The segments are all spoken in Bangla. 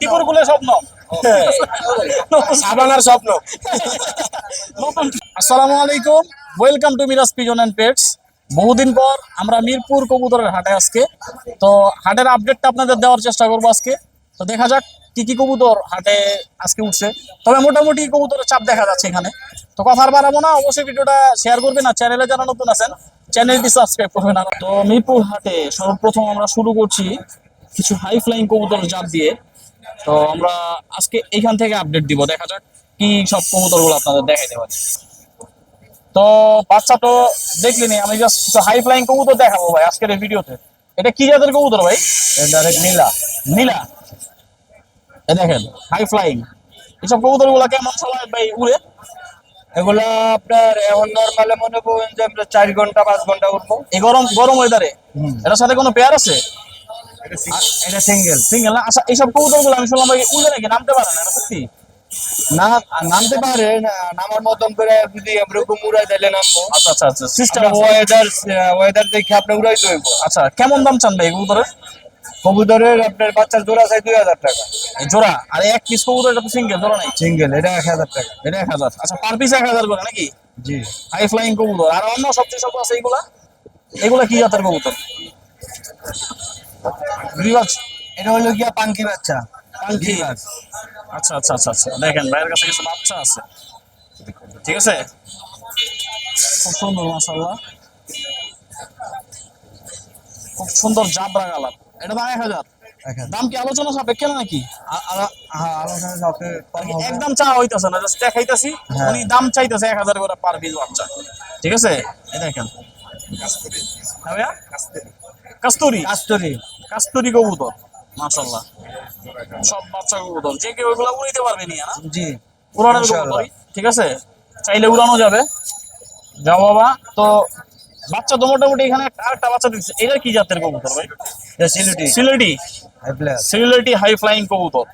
টিপুরগুলো স্বপ্ন। সাবানার স্বপ্ন। আসসালামু আলাইকুম। Welcome to Miraj pigeon and pets বহুদিন পর আমরা মিরপুর কবুতরের হাটে আজকে। তো হাটের আপডেটটা আপনাদের দেওয়ার চেষ্টা করব আজকে। তো দেখা যাক কি কি কবুতর হাটে আজকে উঠছে। তবে মোটামুটি কবুতরের চাপ দেখা যাচ্ছে এখানে। তো কথা বাড়াবো না, অবশ্যই ভিডিওটা শেয়ার করবেন আর চ্যানেলে যারা নতুন আছেন চ্যানেলটি সাবস্ক্রাইব আর তো মিরপুর হাটে সর্বপ্রথম আমরা শুরু করছি কিছু হাই ফ্লাইং কবুতর জাত দিয়ে। তো আমরা আজকে এখান থেকে আপডেট দিব দেখা যাক কি সব কবুতরগুলো আপনাদের দেখাইতে পারি। তো বাচ্চা তো দেখলেনি আমি জাস্ট কিছু হাই ফ্লাইং কবুতর দেখাবো ভাই আজকের এই ভিডিওতে এটা কি জাতের কবুতর ভাই? ডাইরেক্ট নীলা। নীলা? এ দেখেন হাই ফ্লাইং এসব কবুতরগুলা কেমন সময় ভাই উড়ে? এগুলা আপনার এখন নর্মালে মনে করেন যে আমরা চার ঘণ্টা পাঁচ ঘণ্টা উঠবো। এই গরম গরম ওয়েদারে এটার সাথে কোনো পেয়ার আছে? এটা সিঙ্গেল সিঙ্গেল না? আচ্ছা এইসব কবুতরগুলো আমি শুনলাম ভাই উড়ে নাকি? নামতে পারে না সত্যি? না নামতে পারে নামার মতন করে যদি আমরা এরকম উড়াই দিলে নামবো। আচ্ছা আচ্ছা আচ্ছা সিস্টেম ওয়েদার ওয়েদার দেখে আপনি উড়াই দেবো। আচ্ছা কেমন দাম চান ভাই কবুতরের? কবুতরের আপনার বাচ্চার জোড়া চাই দুই হাজার টাকা। এই জোড়া? আর এক পিস কবুতর এটা তো সিঙ্গেল জোড়া নাই। সিঙ্গেল এটা এক হাজার টাকা। এটা এক হাজার। আচ্ছা পার পিস এক হাজার করে নাকি? জি। হাই ফ্লাইং কবুতর। আর অন্য সবচেয়ে সব আছে এগুলা এগুলা কি জাতের কবুতর? এটা হলো গিয়া পাঙ্কি বাচ্চা। পাঙ্কি? আচ্ছা আচ্ছা আচ্ছা আচ্ছা। দেখেন ভাইয়ের কাছে কিছু বাচ্চা আছে। ঠিক আছে? খুব সুন্দর মাসাল্লাহ খুব সুন্দর জাবরা কালার। এটা দাম এক হাজার। দাম কি আলোচনা সাপেক্ষে না নাকি হ্যাঁ। একদম চা হইতাছে না জাস্ট দেখাইতাছি। হ্যাঁ। উনি দাম চাইতেছে এক হাজার করে পার পিস বাচ্চা। ঠিক আছে? দেখেন। হ্যাঁ? কাস্তুরি? কাস্তরি। কাস্তুরি কবুতর মাশাল্লাহ সব বাচ্চা কবুতর যে কেউ ওইগুলো উড়াইতে পারবে নিয়ে না? জি উড়ানোর। কবুতরই ঠিক আছে? চাইলে উড়ানো যাবে। যাও বাবা। তো বাচ্চা তো মোটামুটি এখানে একটা- আরেকটা বাচ্চা দিচ্ছে। এটা কি জাতের কবুতর ভাই? সিলেটি। সিলেটি। সিলেটি হাই ফ্লাইং কবুতর।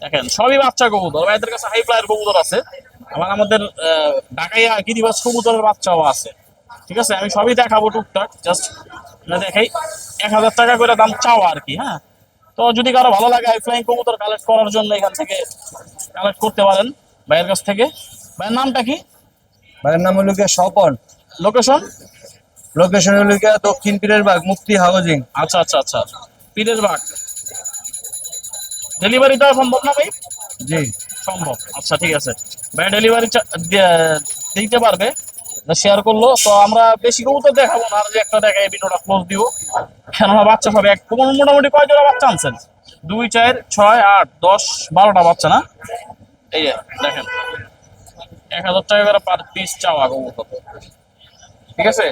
দেখেন সবই বাচ্চা কবুতর। ভাইদের কাছে হাই ফ্লাইয়ের কবুতর আছে। আবার আমাদের আহ, ঢাকাইয়া গিরিবাস কবুতরের বাচ্চাও আছে। ঠিক আছে? আমি সবই দেখাবো টুকটাক। জাস্ট দেখাই এক হাজার টাকা করে দাম চাওয়া আর কি হ্যাঁ? তো যদি কারও ভালো লাগে ফ্লাইং কবুতর কালেক্ট করার জন্য এখান থেকে কালেক্ট করতে পারেন ভাইয়ের কাছ থেকে। ভাইয়ের নামটা কি? ভাইয়ের নাম হলো গিয়া স্বপন। লোকেশন লোকেশন হলো গিয়া দক্ষিণ পীরের বাগ মুক্তি হাউজিং। আচ্ছা আচ্ছা আচ্ছা। পীরের বাগ। ডেলিভারি দেওয়া সম্ভব না ভাই জি। সম্ভব। আচ্ছা ঠিক আছে। ভাই ডেলিভারি দিতে পারবে। শেয়ার করল। তো আমরা বেশি কবুতর দেখাবো না যে একটা দেখাই, ভিডিওটা ক্লোজ দিব কেননা বাচ্চা সব এক মোটামুটি কয় জোড়া বাচ্চা আনছেন? দুই, চার, ছয়, আট, দশ, বারোটা বাচ্চা না? এই দেখেন। এক হাজার টাকা করে পার পিস চাওয়া কবুতর। ঠিক আছে?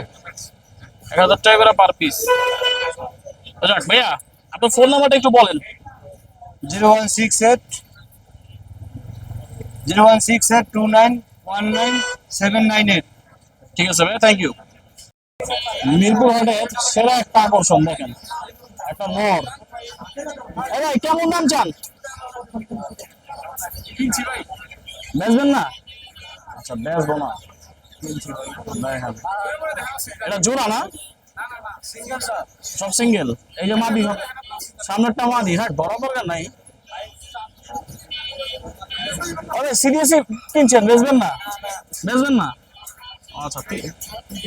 এক হাজার টাকা করে পার পিস যাক, ভাইয়া, আপনার ফোন নাম্বারটা একটু বলেন। Zero one six eight, zero one six eight two nine one nine seven nine eight. ঠিক আছে ভাই থ্যাংক ইউ মিরপুর হাটের সেরা একটা আকর্ষণ দেখেন। একটা এ ভাই কেমন দাম চান? কিনছি ভাই। বেচবেন না? আচ্ছা বেচবো না। এটা জোড়া না? সব সিঙ্গেল এই যে মাদি সামনেরটা মাদি। হ্যাঁ ধরা দরকার নাই। আরে সিরিয়াসলি কিনছেন বেচবেন না? বেচবেন না? আচ্ছা ঠিক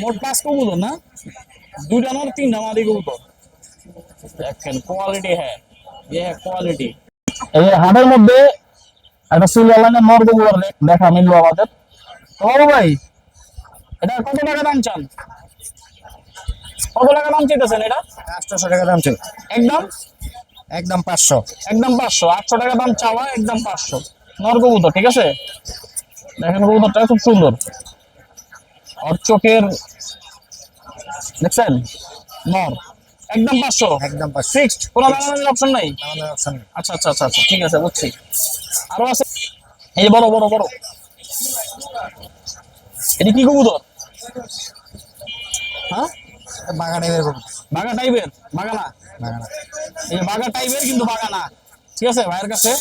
মোট পাঁচ কবুতর না? দুইটা নর তিনটা মাদি কবুতর? দেখেন কোয়ালিটি হ্যাঁ। ये কোয়ালিটি এই হাটের মধ্যে একটা সিলভার লাইনের নর কবুতর দেখা মিললো আমাদের। তো বাবু ভাই এটা কত টাকা দাম চান? কত টাকা দাম চাইতেছেন এটা? আটশোশো টাকা দাম ছিল একদম? একদম পাঁচশো। একদম পাঁচশো। আটশো টাকা দাম চাওয়া একদম পাঁচশো। নর কবুতর ঠিক আছে? দেখেন কবুতরটা খুব সুন্দর। আর চোখের দেখছেন? নর একদম পাঁচশো। একদম ফিক্সড কোনো অপশন নাই? অপশন আচ্ছা আচ্ছা আচ্ছা আচ্ছা ঠিক আছে বুঝছি। আরও আছে? এই বড় বড় বড়। এটা কি কবুতর? হ্যাঁ? বাগানে বাগা টাইপের বাগানা এই বাগা টাইপের কিন্তু বাগানা ঠিক আছে ভাইয়ের কাছে।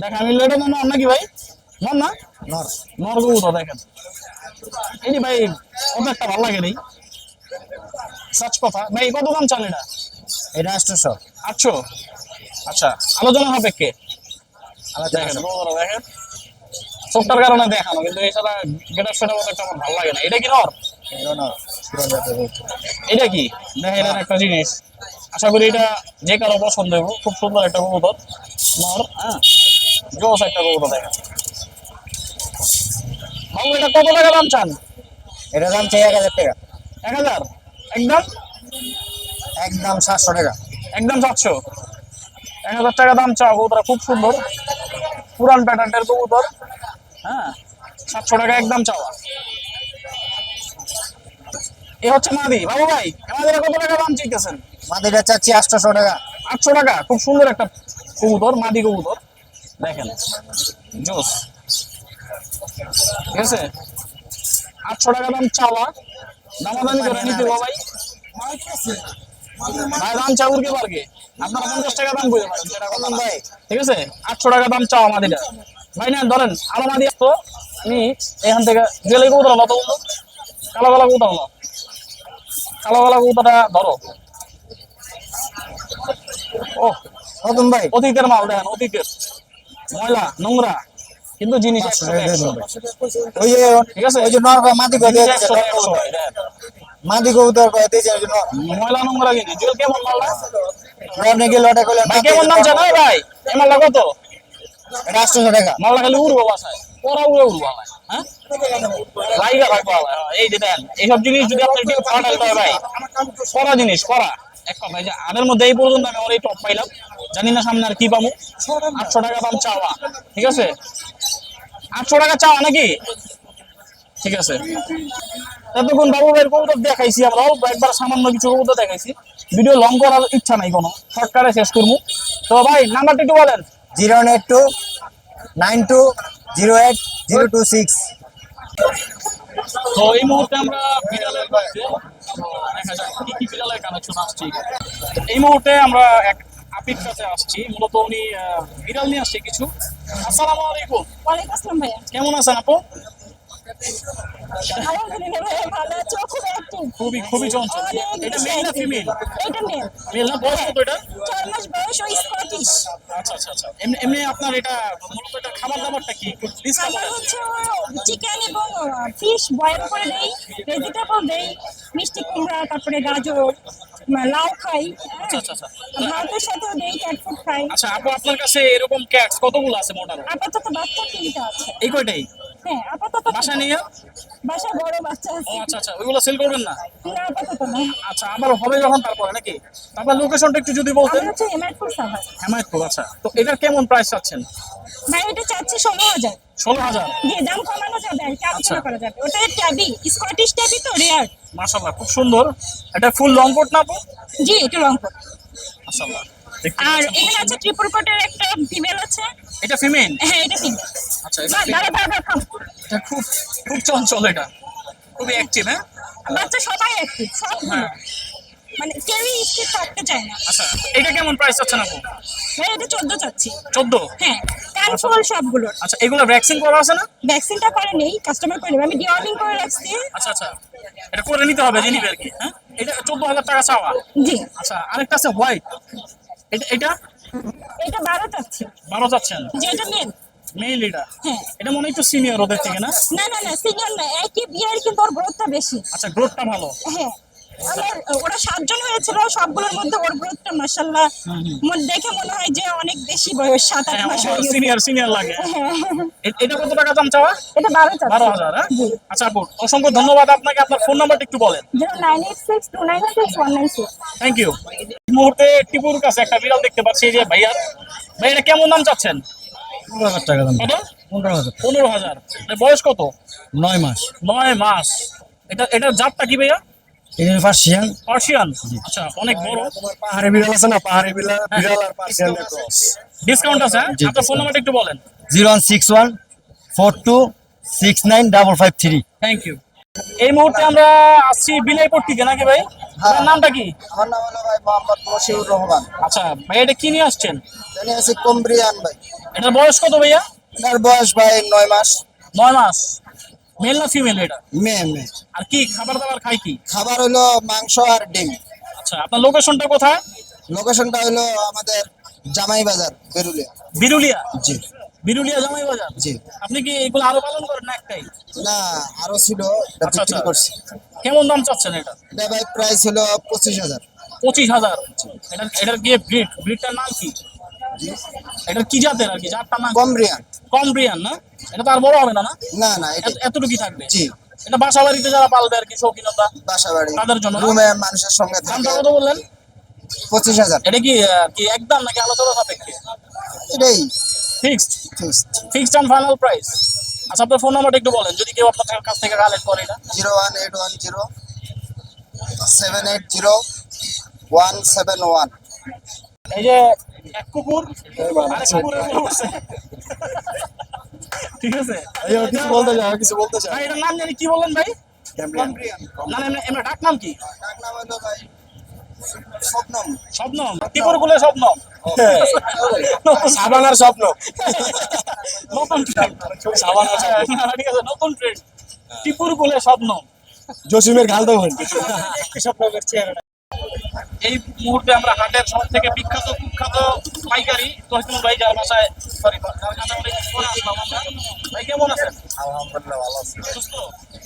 দেখ আমি লেটে নন নাকি ভাই? নন না? নর। নর কবুতর দেখেন। এই যে ভাই কত একটা ভালো লাগে নেই সাচ কথা ভাই কত দাম চান এটা? এটা আটশোশো। আটশো? আচ্ছা আলোচনা সাপেক্ষে আলাদা দেখেন। চোখটার কারণে দেখানো কিন্তু এছাড়া গেটার সেটা মতো একটা আমার ভালো লাগে না। এটা কি নর এটা কি? দেখেন এটা একটা জিনিস। আশা করি এটা যে কারও পছন্দ হবে। খুব সুন্দর একটা কবুতর। নর হ্যাঁ? জোস একটা কবুতর দেখেন। বাবু এটা কত টাকা দাম চান? এটা দাম চাই এক হাজার টাকা। এক হাজার? একদম? একদম সাতশো টাকা। একদম সাতশো? এক হাজার টাকা দাম চাও কবুতর খুব সুন্দর। পুরান প্যাটার্নের কবুতর। হ্যাঁ? সাতশো টাকা একদম চাওয়া। এ হচ্ছে মাদি। বাবু ভাই আমাদের কত টাকা দাম চাইতেছেন? মাদিটা চাচ্ছি আটশোশো টাকা। আটশো টাকা? খুব সুন্দর একটা কবুতর মাদি কবুতর। দেখেন। জোস। ঠিক আছে? আটশো টাকা দাম চাওয়া দামাদামি করে নিতে ভাই। ভাই দাম চাও উর্কে পারকে আপনারা পঞ্চাশ টাকা দাম বুঝে পারেন না। ভাই। ঠিক আছে? আটশো টাকা দাম চাওয়া মাদিটা ভাই না ধরেন আমি এখান থেকে গেলে কবুতর হলো তো বন্ধু। কালো কালো কবুতর হলো কালো কালো কবুতরটা ধরো। ও নতুন ভাই। অতীতের মাল দেখেন অতীতের। ময়লা নোংরা। কিন্তু জিনিস একশো। ওই যে ঠিক আছে? ওই যে নর মাদি করে জিনিস দিয়েছে একশো টাকা, মাদি কবুতর করে দিয়েছে ওই যে নর। ময়লা নোংরা কেমন করলে ভাই কেমন নাম জানো ভাই? কত? টাকা খালি উড়বো বাসায়। পরা উড়ে উড়বো হ্যাঁ? লাইগা আবার এই যে দেন এইসব জিনিস যদি আপনি টিপ ফাটাইতে হয় ভাই করা জিনিস করা এক এই যে আদের মধ্যে এই পর্যন্ত আমি আমার এই টপ পাইলাম। জানি না সামনে আর কি পাবো। আটশো টাকা দাম চাওয়া। ঠিক আছে? আটশো টাকা চাওয়া নাকি? ঠিক আছে। এতক্ষণ বাবু ভাইয়ের কবুতর দেখাইছি আমরা। অল্প একবার সামান্য কিছু কবুতর দেখাইছি। ভিডিও লং করার ইচ্ছা নাই কোনো। শর্টকারে শেষ করব। তো ভাই নাম্বারটা একটু বলেন। Zero eight two nine two zero eight zero two six. তো এই মুহূর্তে আমরা বিড়ালের কাছে দেখা যাক কি কি বিড়ালের কানেকশন আসছে। এই মুহূর্তে আমরা এক আসছি। মূলত উনি বিড়াল নিয়ে আসছে কিছু। আসসালামু আলাইকুম। ওয়ালাইকুম আসসালাম ভাইয়া। কেমন আছেন আপু? খুবই খুবই চঞ্চল। এটা মেল না ফিমেল এটা মেল মেল না? বয়স কত এটা? চার মাস বয়স ওই স্কটিশ আচ্ছা আচ্ছা আচ্ছা। এমনি এমনি আপনার এটা মূলত এটা খাবার দাবারটা কি হচ্ছে চিকেন এবং ফিশ বয়েল করে দেই ভেজিটেবল দেই মিষ্টি কুমড়া তারপরে গাজর। লাউ খাই আচ্ছা আচ্ছা আচ্ছা। ভাতের সাথেও দেই ক্যাট ফুড খাই। আচ্ছা আপু আপনার কাছে এরকম ক্যাটস কতগুলো আছে মোটামুটি? আপাতত বাচ্চা তিনটা আছে। এই কয়টাই? হ্যাঁ আপাতত বাসা নিয়ে বাসা বড় বাচ্চা আছে। আচ্ছা আচ্ছা ওইগুলো সেল করবেন না? না আপাতত না। আচ্ছা আবার হবে যখন তারপরে নাকি? আপনার লোকেশনটা একটু যদি বলতেন। আমার হচ্ছে এমআইপুর সাভার। হেমায়তপুর আচ্ছা। তো এটার কেমন প্রাইস চাচ্ছেন? ভাই এটা চাচ্ছি ষোলো হাজার। ষোলো হাজার? জি দাম কমানো যাবে আর কি আলোচনা আচ্ছা। করা যাবে। ওটা ট্যাবি স্কটিশ ট্যাবি তো রেয়ার মাশাল্লাহ খুব সুন্দর। এটা ফুল লং কোট না জি একটু লং কোট মাশাল্লাহ দেখতে আর এখানে আছে ট্রিপল কোটের একটা ফিমেল আছে এটা ফিমেল হ্যাঁ এটা ফিমেল আচ্ছা এটা খুব খুব চঞ্চল এটা। খুবই অ্যাক্টিভ হ্যাঁ? বাচ্চা সবাই অ্যাক্টিভ সবগুলো হ্যাঁ। মানে কেউই স্কিপ থাকতে চায় না। আচ্ছা এটা কেমন প্রাইস চাচ্ছেন আপু? ভাই এটা চোদ্দ চাচ্ছি। চোদ্দ? হ্যাঁ ক্যানফুল সবগুলোর আচ্ছা এগুলো ভ্যাকসিন করা আছে না? ভ্যাকসিনটা করে নেই কাস্টমার করে নেবে। আমি ডিওয়ার্মিং করে রাখছি। আচ্ছা আচ্ছা। এটা করে নিতে হবে জিনিস আর কি হ্যাঁ? এটা চোদ্দ হাজার টাকা চাওয়া। জি। আচ্ছা আরেকটা আছে হোয়াইট এটা এটা? এটা বারো চাচ্ছি বারো চাচ্ছেন যেটা মেল মেল এটা হ্যাঁ। এটা মনে হয় একটু সিনিয়র ওদের থেকে না? না না না সিনিয়র না একই বিয়ের কিন্তু ওর গ্রোথটা বেশি। আচ্ছা গ্রোথটা ভালো। হ্যাঁ। ওরা সাতজন হয়েছিল সবগুলোর মধ্যে ওর গ্রোথটা মাসাল্লাহ দেখে মনে হয় যে অনেক বেশি বয়স সাত আট মাস সিনিয়র সিনিয়র লাগে। হ্যাঁ, এটা কত টাকা দাম চাওয়া? এটা বারো চার বারো হাজার হ্যাঁ? আচ্ছা আপু অসংখ্য ধন্যবাদ আপনাকে। আপনার ফোন নাম্বারটা একটু বলেন। Zero nine eight six two nine six one nine six. Thank you এই মুহূর্তে টিপুর কাছে একটা বিড়াল দেখতে পাচ্ছি যে ভাইয়া ভাই এটা কেমন দাম চাচ্ছেন? পনেরো হাজার টাকা দাম। পনেরো হাজার। পনেরো হাজার। বয়স কত? নয় মাস। নয় মাস। এটা এটার জাতটা কি ভাইয়া? এই পার্সিয়ান। পার্সিয়ান? আচ্ছা অনেক বড়। পাহাড়ি বিড়াল আছে না? পাহাড়ি বিড়াল বিড়াল আর পার্সিয়ান ডিসকাউন্ট আছে হ্যাঁ? আপনার ফোন নাম্বারটা একটু বলেন। Zero one six one four two six nine double five three. Thank you এই মুহূর্তে আমরা আসছি বিলাইপট্টিতে নাকি ভাই? হ্যাঁ। আপনার নামটা কি? আমার নাম হলো ভাই মোহাম্মদ মশিউর রহমান। আচ্ছা ভাই এটা কি নিয়ে আসছেন? আছি কম্ব্রিয়ান ভাই। এটার বয়স কত ভাইয়া? এটার বয়স ভাই নয় মাস। নয় মাস। মেল না ফিমেল এটা? মেয়ে মেয়ে আর কি খাবার দাবার খাই কি? খাবার হলো মাংস আর ডিম। আচ্ছা আপনার লোকেশনটা কোথায়? লোকেশনটা হলো আমাদের জামাই বাজার বেরুলিয়া। বিরুলিয়া? জি। বিরুলিয়া জামাই বাজার? জি। আপনি কি এগুলো আরও পালন করেন না একটাই? না আরও ছিল এটা আচ্ছা, বিক্রি আচ্ছা। করছি। কেমন দাম চাচ্ছেন এটা? এটা ভাই প্রাইস হলো পঁচিশ হাজার। পঁচিশ হাজার? এটার এটার কি ব্রিড ব্রিডটার নাম কি? এটার কি জাতের আর কি? জাতটার নাম কমরিয়ান কমব্রিয়ান না? এটা তো আর বড় হবে না না? না না এটা এতটুকুই থাকবে? জি। এটা বাসা বাড়িতে যারা পালবে আর কি শৌখিনতা বাসা বাড়ি তাদের জন্য না? রুমে মানুষের সঙ্গে দামটা কত বললেন? পঁচিশ হাজার। এটা কি কি একদম নাকি আলোচনা সাপেক্ষে? এটাই। Fixed? Fixed. Fixed and final price? আচ্ছা আপনার ফোন নাম্বারটা একটু বলেন যদি কেউ আপনার কাছ থেকে কালেক্ট করে এটা। Zero one eight one zero seven eight zero one seven one. এই যে এক কুকুর উপর উঠছে। ঠিক আছে। কিছু বলতে চাই কিছু বলতে চাই। এটার নাম জানি কি বললেন ভাই? না না এমনি- এমনি ডাক নাম কি? ডাক নাম হলো ভাই স্বপ্নম। স্বপ্নম। ত্রিপুর কুলে স্বপ্নম। সাবানার স্বপ্ন। নতুন ট্রেন্ড ঠিক আছে নতুন ট্রেন্ড ত্রিপুর কুলে স্বপ্নম। জসিমের গাল দেবেন এই মুহূর্তে আমরা হাটের সব থেকে বিখ্যাত কুখ্যাত পাইকারি তহিদুল ভাই যার বাসায় সরি ভাই কেমন আছেন? আলহামদুলিল্লাহ ভালো আছি। সুস্থ?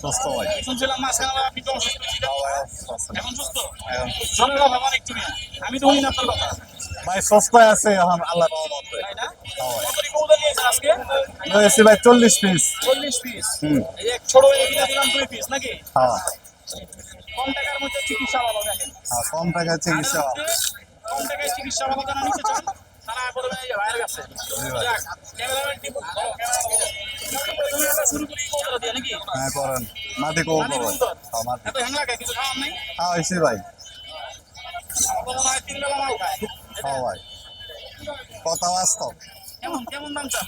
সুস্থ ভাই। শুনছিলাম মাঝখানে আপনি তো অসুস্থ ছিলেন। এখন সুস্থ? জনের অভাব অনেক তুমি আমি তো শুনি না আপনার কথা। ভাই সুস্থ আছে এখন আল্লাহ রহমতে রয়েছে ভাই। চল্লিশ পিস। চল্লিশ পিস? ছোট কিনা দিলাম দুই পিস নাকি? হ্যাঁ। কম টাকার মধ্যে চিকিৎসা ভালো দেখেন। কম টাকা চিকিৎসা কম টাকায় চিকিৎসা ভালো যারা নিতে চান তারা করবেন এই ভাইয়ের কাছে। ক্যামেরাম্যান টিপু, ভালো, ক্যামেরা শুরু করি কবুতর দিয়ে নাকি? হ্যাঁ করেন মাটি কবুতর? হ্যাঁ মাটি। এত হ্যাং লাগে কিছু খাওয়ার নেই? হ্যাঁ হয়েছে ভাই। মনে হয় তিন বেলা মাল খায়। হ্যাঁ ভাই। কথা বাস্তব। কেমন কেমন দাম চা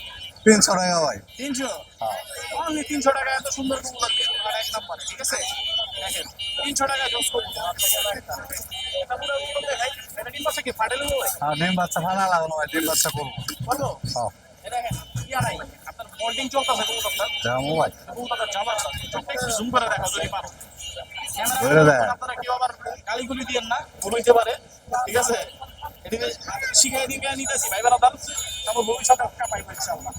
তিনশো টাকা ভাই। তিনশো? হ্যাঁ। অনলি তিনশো টাকা এত সুন্দর এক নম্বরে ঠিক আছে? দেখেন। তিনশো টাকা জোস করব এটা পুরো কবুতর দেখাই এটা তিন বছর কি ফাটেল ভাই আর ডিম বাচ্চা ফানা লাগানো ভাই ডিম বাচ্চা করব। কত? হ্যাঁ এই ইয়া নাই আপনার মোল্ডিং চলতেছে কবুতরটা যাব ভাই। কবুতরটা যাবার চোখটা একটু জুম করে দেখা যদি পারো। আপনারা কেউ আবার গালিগুলি দিয়েন না ভুল হইতে পারে। ঠিক আছে? এদিকে শিখাই দিকে নিতেছি। ভাই বেড়াতাম তারপর ভবিষ্যতে পাইবো ইনশাআল্লাহ।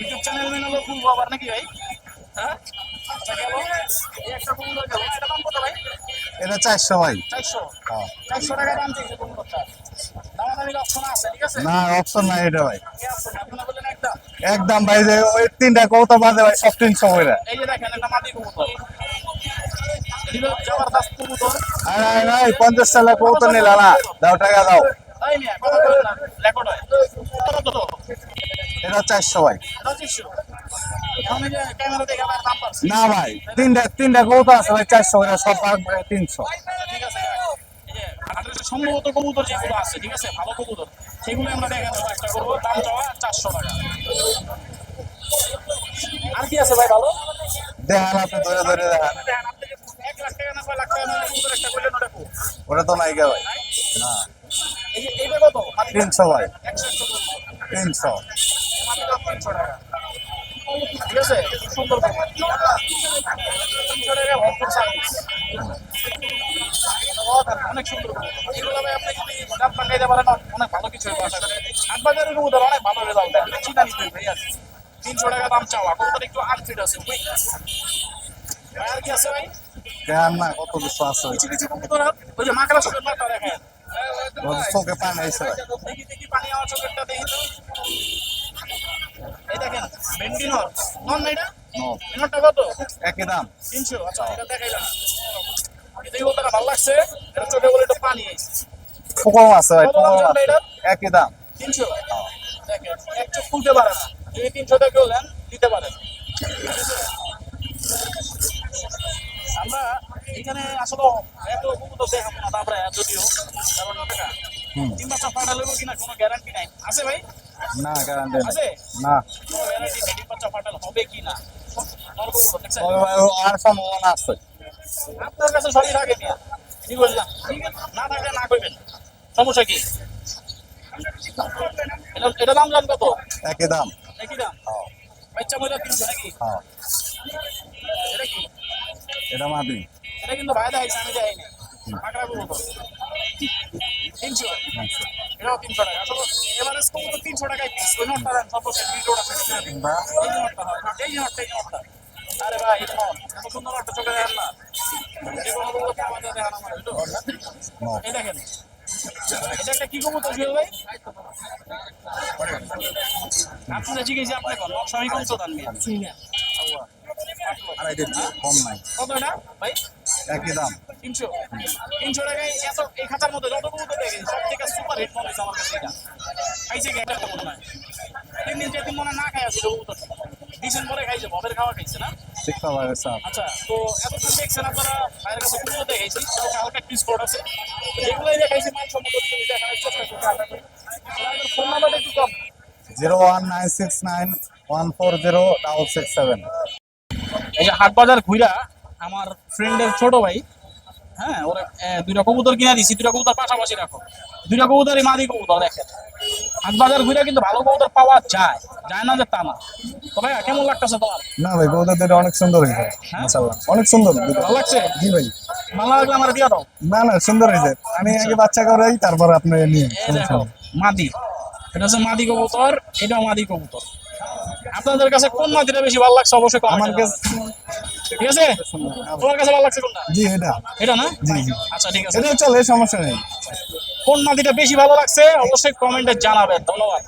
ইউটিউব চ্যানেল লোক আবার নাকি ভাই? এটা চারশো ভাই। হ্যাঁ। না অপশন নাই এটা ভাই। একদম ভাই যে ওই তিনটা কৌতা বাদে ভাই সব তিনশো ভাই পঞ্চাশ সালে কৌতা নিলা না। দাও টাকা দাও। এটা চারশো ভাই। না ভাই তিনটা তিনটা কৌতা আছে ভাই চারশো সব ভাগ ভাই তিনশো। সম্ভবত কবুতর যেগুলো আছে ঠিক আছে? ভালো কবুতর। সেগুলো আমরা দেখানোর চেষ্টা করব দাম চাওয়া চারশো টাকা। আর কি আছে ভাই ভালো? দেখান আপনি ধরে ধরে দেখান। কবুতর একটা ওটা তো নাই ভাই। না। তিনশো ভাই। তিনশো। তিনশো টাকা। ঠিক আছে? সুন্দর। তিনশো টাকা ভরপুর সার্ভিস অনেক সুন্দর এগুলো আপনি যদি জাত পাল্টাইতে পারেন অনেক ভালো কিছু হবে আশা করি হাট বাজারের অনেক ভালো রেজাল্ট দেয়। চিন্তা নিতে ভাই তিনশো টাকা দাম চাওয়া। কবুতর একটু আনফিট আছে? ভাই আর কি আছে ভাই? দেখান না কত কিছু আছে। কিছু কিছু কবুতর ওই যে মাকড়া দেখেন। চোখে পানি আইছে দেখি দেখি পানি আমার চোখেরটা দেখি তো। এই দেখেন ভেন্ডিনর। নন না এটা নো কত? একই দাম। তিনশো। আচ্ছা এটা দেখাইলাম। আমি দেখি বলতে ভালো লাগছে। এটা চোখে বলে একটু পানি। ফুকম আছে ভাই কত দাম ফুকম চলবে আছে। এটা? একই দাম। তিনশো। দেখেন এক চোখ পারে না। যদি তিনশো টাকা কেউ দিতে পারেন আমরা এখানে আসলে এত কবুতর দেখাবো না তারপরে যদিও কারণ টাকা তিন বাচ্চা পাঠালে কিনা কোনো গ্যারান্টি নাই। আছে ভাই? না গ্যারান্টি আছে? না। গ্যারান্টি হবে কি না? আর সম্ভাবনা আছে আপনার কাছে সবই থাকে মিয়া। কি বললাম? না থাকলে না করবেন সমস্যা কি? এটা এটা দাম জান কত? একই দাম। একই দাম? বাচ্চা মহিলা কিনছে নাকি? এটা কি? এটা মাটি। এটা কিন্তু ভাই দেখাইছে আমি কবুতর তিনশো এটাও তিনশো টাকা। আসলে এভারেজ কবুতর তিনশো টাকায় পিস ওই নোটটা দেন সর্বশেষ ভিডিওটা শেষ করে দিন এই যে নোটটা হয় এই যে নোটটা এই নোটটা আরে ভাই এটা নোট এত সুন্দর নোটটা চোখে দেখেন না। কোনো কবুতর আমাদের দেখেন আমার বুঝলো? এই দেখেন। এটা একটা কি কবুতর ছিল ভাই? আপনি যে জিজ্ঞেস আপনি কোন নকশামি কোন চোদান মিয়া আর কম নাই। কত এটা? ভাই? একই দাম। তিনশো তিনশো টাকায় এত এই খাতার মধ্যে যত কবুতর দেখে সব থেকে সুপার হিট মনে হয়েছে আমার কাছে এটা। খাইছে এটা মনে হয়। তিন দিন যেদিন মনে না খাই আসছিল কবুতর পরে খাইছে ভবের খাওয়া খাইছে না? আচ্ছা তো এতক্ষণ দেখছেন আপনারা বাইরের কাছে কবুতর দেখাইছি। হালকা একটি স্পট আছে। যেগুলোই দেখাইছি সম্মত দেখানোর চেষ্টা করছি আপনাদের ফোন নাম্বারটা একটু কম। Zero one nine six nine one four zero double six seven. এই যে হাট বাজার ঘুরা আমার ফ্রেন্ডের ছোট ভাই হ্যাঁ ওরা দুইটা কবুতর কিনে দিছি দুইটা কবুতর পাশাপাশি রাখো। দুইটা কবুতরই মাদি কবুতর দেখেন। হাট বাজার ঘুরে কিন্তু ভালো কবুতর পাওয়া যায় যায় না যে তা না। তো ভাই কেমন লাগতেছে তোমার? না ভাই কবুতর দুটো অনেক সুন্দর হয়েছে। হ্যাঁ? মাশাআল্লাহ। অনেক সুন্দর। ভালো লাগছে? জি ভাই। ভালো লাগলে আমার দিয়ে দাও। না না সুন্দর হয়েছে। আমি আগে বাচ্চা করাই তারপর আপনি নিয়ে দেখো মাদি। এটা হচ্ছে মাদি কবুতর এটাও মাদি কবুতর। আপনাদের কাছে কোন মাদিটা বেশি ভালো লাগছে অবশ্যই আমার কাছে। ঠিক আছে? তোমার কাছে ভালো লাগছে কোনটা? জি এটা। এটা না? জি আচ্ছা ঠিক আছে। এটা চলে সমস্যা নেই। কোন মাদিটা বেশি ভালো লাগছে? অবশ্যই কমেন্টে জানাবেন। ধন্যবাদ।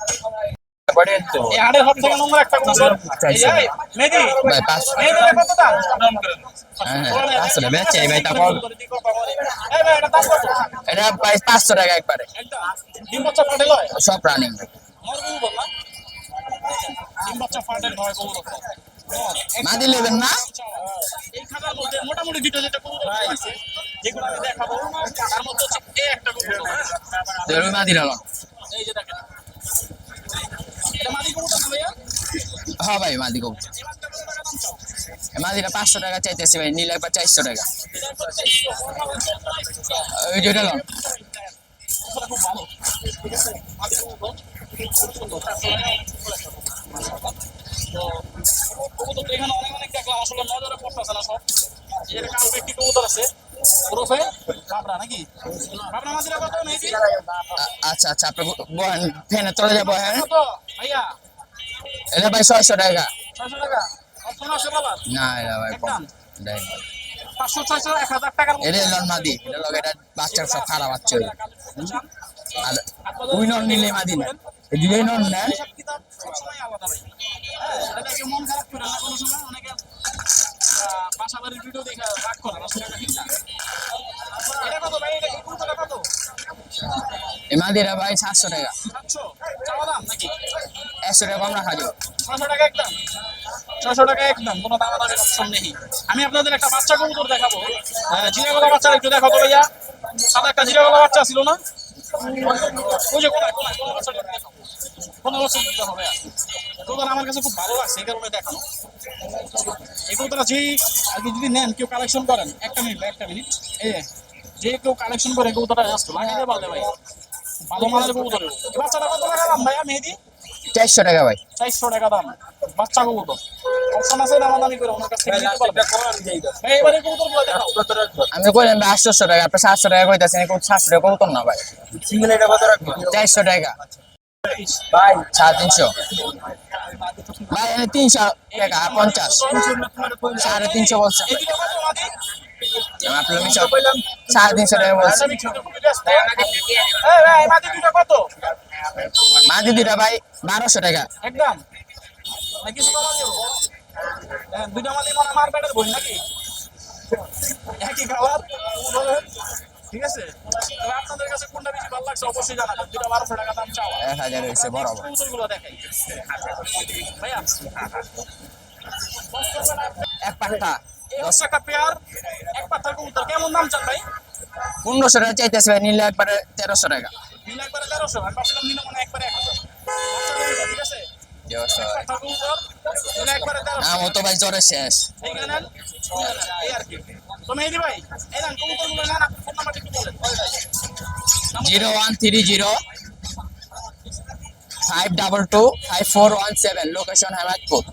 পাঁচশো টাকা। একবারে। বাচ্চা ফাটে সব রানিং। ডিম বাচ্চা ফাটে নয়। মাদি নেবেন না। এই খাতার মধ্যে মোটামুটি দুটো যেটা কবুতর আছে। যেগুলো আমি দেখাবো তার মধ্যে হচ্ছে এই একটা কবুতর মাদি নিলাম এই যে দেখেন। এটা মাদি কবুতর না ভাইয়া হ্যাঁ ভাই মাদি কব এই মাদিটা কত টাকা দাম চাও? পাঁচশো টাকা চাইতেছি ভাই নিলে একবার চারশো টাকা। ওই যেটা খুব ভালো। কবুতর তো এখানে অনেক অনেক দেখলাম আসলে নজরে পড়তেছে না সব। এই একটা একটি কবুতর আছে ওরফে বাবরা নাকি? বাবরা মাদিরা কত মেহেদি আচ্ছা আচ্ছা আপনি ফ্যানে চলে যাব হ্যাঁ? কত ভাইয়া। এটা ভাই ছয়শো টাকা। ছয়শো না এটা ভাই কম পাঁচশো ছয়শো এক হাজার টাকার এটা লন মাদি এটা বাচ্চার সব খারাপ বাচ্চা আর নিলে মাদি না। দুটোই না ভাই। হ্যাঁ ভিডিও দেখে রাগ আসলে এটা ঠিক না। এটা কত ভাই? এটা কত? ভাই সাতশো টাকা। একশো টাকা কম রাখা যাবে ছশো টাকা একদম। ছশো টাকা একদম কোনো দাম দামের অপশন নেই। আমি আপনাদের একটা বাচ্চা কবুতর দেখাবো। আহ, জিরাগলা বাচ্চা একটু দেখো তো ভাইয়া। সাদা একটা জিরাগলা বাচ্চা ছিল না? ওই যে বাচ্চাটা দেখো কোন দেখো ভাইয়া কবুতর আমার কাছে খুব ভালো লাগছে এই কারণে দেখানো। এই কবুতরটা যেই কি যদি নেন কেউ কালেকশন করেন একটা মিনিট একটা মিনিট এই যে, কেউ কালেকশন করে কবুতরটা জাস্ট লাগাইতে পারলে ভাই। ভালো মানের কবুতর বাচ্চাটা কত টাকা দাম ভাইয়া মেহেদি? চারশো টাকা ভাই। চারশো টাকা দাম। বাচ্চা কবুতর। অপশন আছে দামাদামি করে ওনার কাছ থেকে নিতে পারবেন? ভাই এবারে কবুতরগুলো দেখাও। আমি কইলাম টাকা আপনি সাতশো টাকা কইতাছেন টাকা কত না ভাই। সিঙ্গেল এটা কত টাকা। ভাই, সাড়ে তিনশো। ভাই তিনশো টাকা, পঞ্চাশ। সাড়ে তিনশো বলছে। সাড়ে তিনশো টাকা ভাই, বারোশো টাকা। একদম। নাকি। ঠিক আছে? তবে আপনাদের কাছে কোনটা বেশি ভালো লাগছে অবশ্যই জানাবেন। দুটা বারোশো টাকা দাম চাওয়া। এক হাজার হয়েছে বরাবর। কবুতরগুলো দেখাই। ভাইয়া। এক পাখা এই একটা পেয়ার এক পাতার কবুতর। কেমন দাম চান ভাই? পনেরোশো টাকা চাইতেছে ভাই নিলে একবারে তেরোশো টাকা। নিলে একবারে তেরোশো আর নিলে মানে একবারে এক হাজার ঠিক আছে? তো ভাই জ্বরে শেষ। এইখানে নেন এই আর কি। তো মেহেদি ভাই, এই নেন কবুতরগুলো নেন আপনার ফোন নাম্বারটা একটু বলেন zero one three zero five double two five four one seven, location Hemadpur.